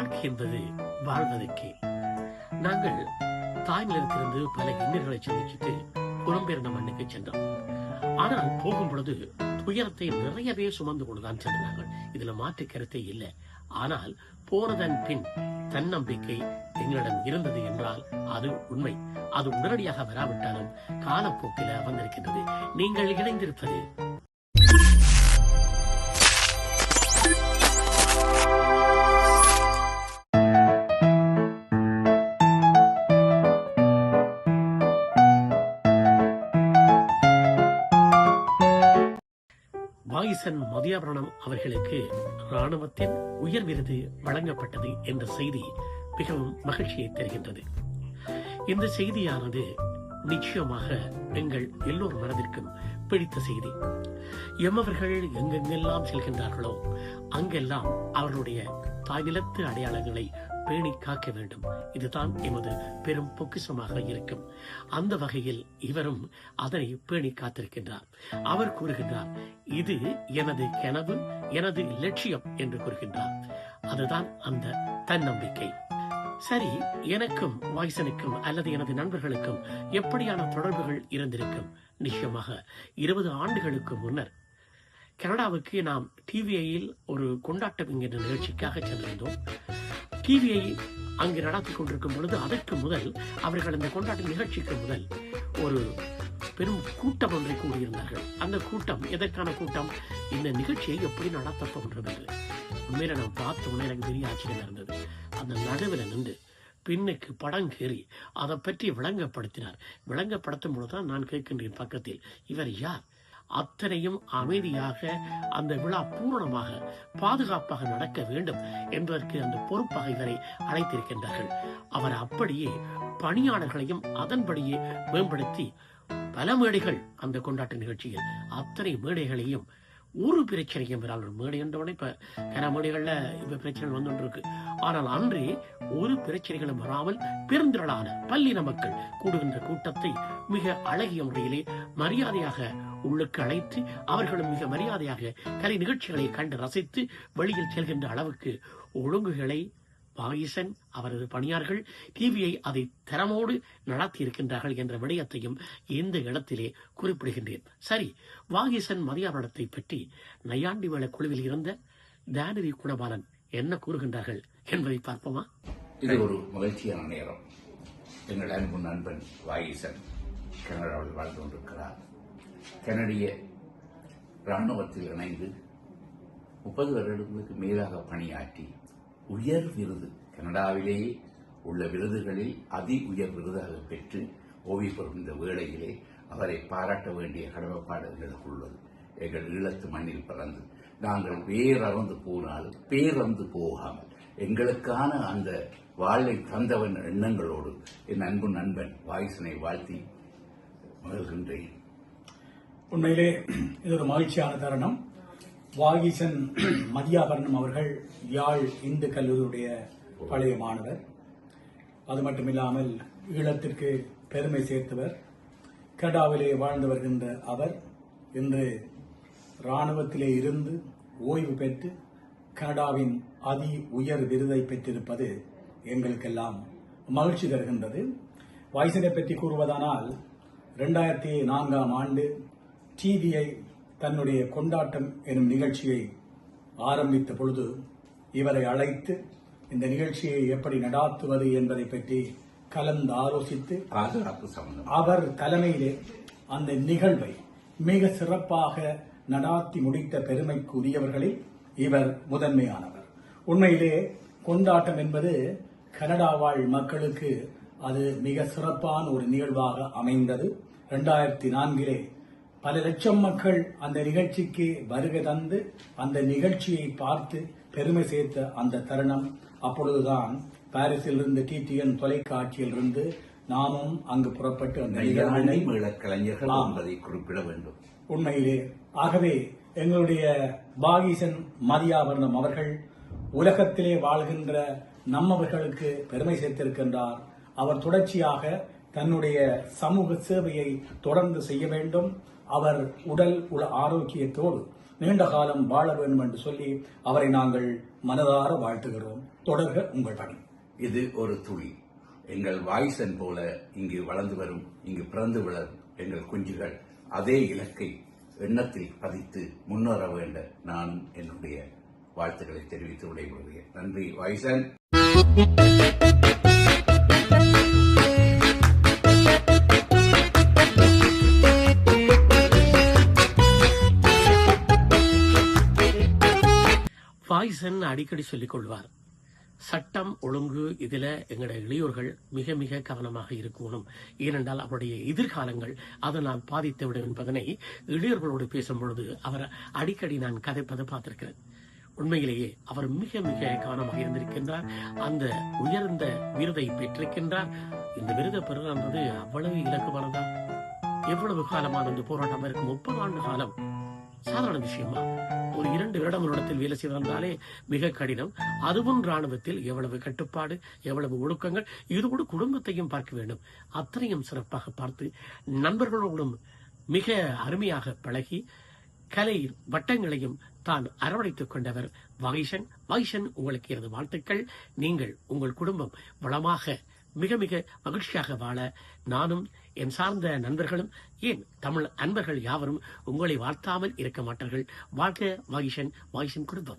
வாழ்க்கை என்பது வாழ்வதற்கே. நாங்கள் தாய் நிலத்திலிருந்து பல இன்னர்களை சந்திச்சுட்டு புலம்பெயர்ந்த மண்ணுக்கு சென்றோம். ஆனால் போகும் பொழுது துயரத்தை நிறையவே சுமந்து கொண்டுதான் சென்றார்கள். இதுல மாற்று கருத்தே இல்லை. ஆனால் போனதன் பின் தன்னம்பிக்கை எங்களிடம் இருந்தது என்றால் அது உண்மை. அது உடனடியாக வராவிட்டாலும் காலப்போக்கில வந்திருக்கின்றது. நீங்கள் இணைந்திருப்பது கணேசன் மதியாபரணம் அவர்களுக்கு ராணுவத்தின் உயர் விருது வழங்கப்பட்டது என்ற செய்தி மிகவும் மகிழ்ச்சியை தருகின்றது. இந்த செய்தியானது நிச்சயமாக எங்கள் எல்லோர் மனதிற்கும் பிடித்த செய்தி. எம்மவர்கள் எங்கெங்கெல்லாம் செல்கின்றார்களோ அங்கெல்லாம் அவர்களுடைய தாய்நிலத்து அடையாளங்களை பேணி காக்க வேண்டும். இதுதான் எமது பெரும் பொக்கிசமாக இருக்கும். அந்த வகையில் இவரும் அதனை பேணி காத்திருக்கின்றார். அவர் கூறுகின்றார் இது எனது கனவு எனது லட்சியம் என்று கூறுகின்றார். அதுதான் அந்த தன்னம்பிக்கை. சரி எனக்கும் வாய்சனுக்கும் அல்லது எனது நண்பர்களுக்கும் எப்படியான தொடர்புகள் இருந்திருக்கும்? நிச்சயமாக இருபது ஆண்டுகளுக்கு முன்னர் கனடாவுக்கு நாம் டிவிஐயில் ஒரு கொண்டாட்டம் என்கின்ற நிகழ்ச்சிக்காக சென்றிருந்தோம். டிவிஐ அங்கு நடத்தி கொண்டிருக்கும் பொழுது அதற்கு முதல் அவர்கள் அந்த கொண்டாட்ட நிகழ்ச்சிக்கு முதல் ஒரு பெரும் கூட்டம் ஒன்றை கூடியிருந்தார்கள். அந்த கூட்டம் எதற்கான கூட்டம்? இந்த நிகழ்ச்சியை எப்படி நடத்த போன்றது என்று உண்மையில நான் பார்த்த உடனே எனக்கு பெரிய ஆச்சரியம் இருந்தது. அந்த நடுவில் நின்று பின்னுக்கு படம் கேறி அதை பற்றி விளங்கப்படுத்தினார். விளங்கப்படுத்தும் பொழுதுதான் நான் கேட்கின்றேன் பக்கத்தில் இவர் யார்? அத்தனையும் அமைதியாக அந்த விழா பூரணமாக பாதுகாப்பாக நடக்க வேண்டும் என்பதற்கு அந்த பொறுப்பாக இவரை அழைத்திருக்கின்றார்கள். அவர் அப்படியே பணியாளர்களையும் அதன்படியே மேம்படுத்தி பல மேடைகள் அந்த கொண்டாட்ட நிகழ்ச்சியில் அத்தனை மேடைகளையும் ஒரு பிரச்சனையும் வராமல் மேடை என்றவுடனே இப்ப கன மேடைகள்ல இப்ப பிரச்சனை வந்து இருக்கு ஆனால் அன்றே ஒரு பிரச்சனைகளும் வராமல் பெருந்திரளான பல்லின மக்கள் கூடுகின்ற கூட்டத்தை மிக அழகிய முறையிலே மரியாதையாக உள்ளுக்கு அழைத்து அவர்களும் மிக மரியாதையாக கலை நிகழ்ச்சிகளை கண்டு ரசித்து வெளியில் செல்கின்ற அளவுக்கு ஒழுங்குகளை வாயிசன் அவரது பணியார்கள் டிவியை அதை தரமோடு நடத்தி இருக்கின்றார்கள் என்ற விடயத்தையும் இந்த இடத்திலே குறிப்பிடுகின்றேன். சரி வாகிசன் மதியாபடத்தை பற்றி நையாண்டி வேள குழுவில் இருந்த தானவி குணபாலன் என்ன கூறுகின்றார்கள் என்பதை பார்ப்போமா? இது ஒரு மகிழ்ச்சியான நேரம். எங்கள் அன்பு நண்பன் வாகிசன் கனடாவில் வாழ்ந்து கொண்டிருக்கிறார். கனடிய இராணுவத்தில் இணைந்து முப்பது வருடங்களுக்கு மேலாக பணியாற்றி உயர் விருது கனடாவிலேயே உள்ள விருதுகளில் அதி உயர் விருதாக பெற்று ஓய்வு பெறும் இந்த வேளையிலே அவரை பாராட்ட வேண்டிய கடமைப்பாடு எங்களுக்கு உள்ளது. எங்கள் ஈழத்து மண்ணில் பிறந்து நாங்கள் வேறறந்து போனாலும் பேரந்து போகாமல் எங்களுக்கான அந்த வாழ்வை தந்தவன் எண்ணங்களோடு என் அன்பு நண்பன் வாய்ஸினை வாழ்த்தி மகிழ்கின்றேன். உண்மையிலே இது ஒரு மகிழ்ச்சியான தருணம். வாகிசன் மதியாபரணம் அவர்கள் யாழ் இந்து கல்லூரியுடைய பழைய மாணவர். அது மட்டுமில்லாமல் ஈழத்திற்கு பெருமை சேர்த்தவர். கனடாவிலே வாழ்ந்து வருகின்ற அவர் இன்று ராணுவத்திலே இருந்து ஓய்வு பெற்று கனடாவின் அதி உயர் விருதை பெற்றிருப்பது எங்களுக்கெல்லாம் மகிழ்ச்சி தருகின்றது. வாய்சனை பற்றி கூறுவதானால் ரெண்டாயிரத்தி நான்காம் ஆண்டு டிவிஐ தன்னுடைய கொண்டாட்டம் எனும் நிகழ்ச்சியை ஆரம்பித்த பொழுது இவரை அழைத்து இந்த நிகழ்ச்சியை எப்படி நடாத்துவது என்பதை பற்றி கலந்து ஆலோசித்து அவர் தலைமையிலே அந்த நிகழ்வை மிக சிறப்பாக நடாத்தி முடித்த பெருமைக்கு உரியவர்களில் இவர் முதன்மையானவர். உண்மையிலே கொண்டாட்டம் என்பது கனடா வாழ் மக்களுக்கு அது மிக சிறப்பான ஒரு நிகழ்வாக அமைந்தது. இரண்டாயிரத்தி நான்கிலே பல லட்சம் மக்கள் அந்த நிகழ்ச்சிக்கு வருகை தந்து அந்த நிகழ்ச்சியை பார்த்து பெருமை சேர்த்த அந்த தருணம். அப்பொழுதுதான் பாரிஸில் இருந்து டிடிஎன் தொலைக்காட்சியில் இருந்து நாமும் அங்கு புறப்பட்டு அந்த நையாண்டி நிகழ்வினை மேளக் கலைஞர்கள் ஆம். என்பதை குறிப்பிட வேண்டும். உண்மையிலே. ஆகவே எங்களுடைய பாகீசன் மதியாபரணம் அவர்கள் உலகத்திலே வாழ்கின்ற நம்மவர்களுக்கு பெருமை சேர்த்திருக்கின்றார். அவர் தொடர்ச்சியாக தன்னுடைய சமூக சேவையை தொடர்ந்து செய்ய வேண்டும். அவர் உடல் உல ஆரோக்கியத்தோடு நீண்ட காலம் வாழ வேண்டும் என்று சொல்லி அவரை நாங்கள் மனதார வாழ்த்துகிறோம். தொடர்க உங்கள் பணி. இது ஒரு துளி. எங்கள் வாய்சன் போல இங்கு வளர்ந்து வரும் இங்கு பிறந்து வளரும் எங்கள் குஞ்சுகள் அதே இலக்கை எண்ணத்தில் பதித்து முன்னேற வேண்ட நான் என்னுடைய வாழ்த்துக்களை தெரிவித்து விடைபெறுகிறேன். நன்றி வாய்சன். பாய்சன் அடிக்கடி சொல்லிக் கொள்வார். சட்டம் ஒழுங்கு இதுல எங்களோட இளையோர்கள் மிக மிக கவனமாக இருக்கணும். ஏனென்றால் அவருடைய எதிர்காலங்கள் அதை நான் பாதித்து பாதித்துவிடும் என்பதனை இளையோர்களோடு பேசும்பொழுது அவர் அடிக்கடி நான் கதைப்பதை பார்த்திருக்கிறேன். உண்மையிலேயே அவர் மிக மிக கவனமாக இருந்திருக்கின்றார். அந்த உயர்ந்த விருதை பெற்றிருக்கின்றார். இந்த விருதை பெறுகிறது அவ்வளவு இலக்குமானதா எவ்வளவு காலமான இந்த போராட்டம் இருக்கும்? முப்பது ஆண்டு காலம். சாதாரண விஷயமா? ஒரு இரண்டு வருடங்களிடத்தில் வேலை செய்திருந்தாலே மிக கடினம். அதுவும் ராணுவத்தில் எவ்வளவு கட்டுப்பாடு எவ்வளவு ஒழுக்கங்கள் இதோடு குடும்பத்தையும் பார்க்க வேண்டும். அத்தனையும் சிறப்பாக பார்த்து நண்பர்களோடும் மிக அருமையாக பழகி கலை வட்டங்களையும் தான் அரவணைத்துக் கொண்டவர் வாகிஷன். வைஷன் உங்களுக்கு எனது வாழ்த்துக்கள். நீங்கள் உங்கள் குடும்பம் வளமாக மிக மிக மகிழ்ச்சியாக வாழ நானும் என் சார்ந்த நண்பர்களும் ஏன் தமிழ் அன்பர்கள் யாவரும் உங்களை வாழ்த்தாமல் இருக்க மாட்டார்கள்? வாழ்க வாகிஷன் வாகிஷன் குடும்பம்.